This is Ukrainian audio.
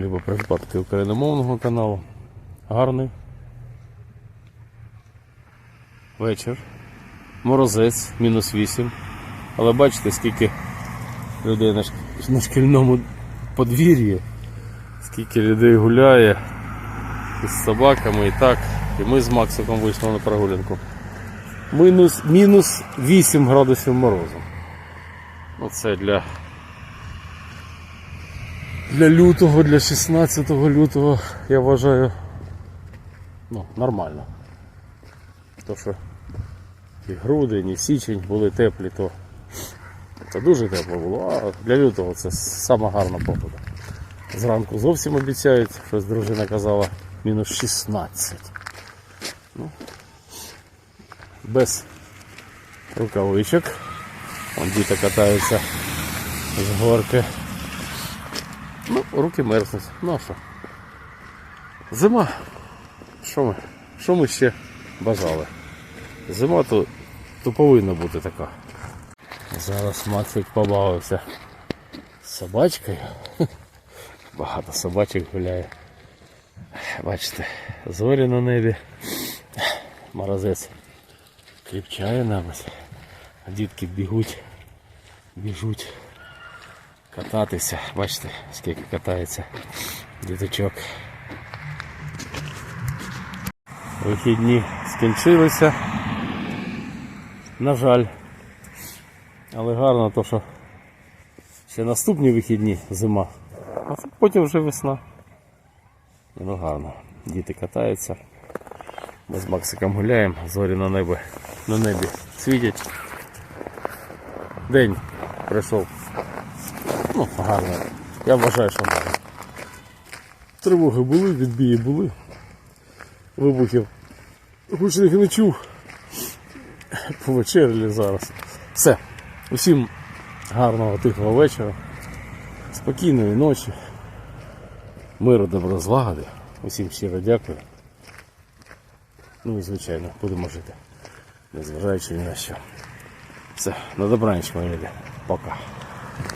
хлібопридбатки україномовного каналу. Гарний. Вечір. Морозець, мінус 8. Але бачите, скільки людей на, шк- на шкільному подвір'ї, скільки людей гуляє із собаками і так. І ми з Максиком вийшли на прогулянку. Мінус, мінус 8 градусів морозу. Оце для для лютого, для 16 лютого, я вважаю, ну, нормально. То що і грудень, і січень були теплі, то це дуже тепло було, а для лютого це сама гарна погода. Зранку зовсім обіцяють, щось дружина казала, мінус 16. Ну, без рукавичок. Вон діти катаються з горки. Ну, руки мерзнуть. Ну а що? Зима. Що ми? Що ми ще бажали? Зима то, то повинна бути така. Зараз Максик побавився собачкою. Багато собачок гуляє. Бачите, зорі на небі. Морозець кріпчає набось. А дітки бігуть, біжуть кататися. Бачите, скільки катається діточок. Вихідні скінчилися. На жаль. Але гарно то, що ще наступні вихідні зима. А потім вже весна. Ну гарно. Діти катаються. Ми з Максиком гуляємо, зорі на небі, на небі світять. День прийшов. Ну, гарно. Я вважаю, що гарно. Тривоги були, відбії були. Вибухів. Гучних не чув. Повечеряли зараз. Все. Усім гарного тихого вечора. Спокійної ночі. Миру, добро. Усім щиро дякую. Ну і звичайно, будемо жити. Незважаючи ні на що. Все, на добраніч, мої люди. Пока.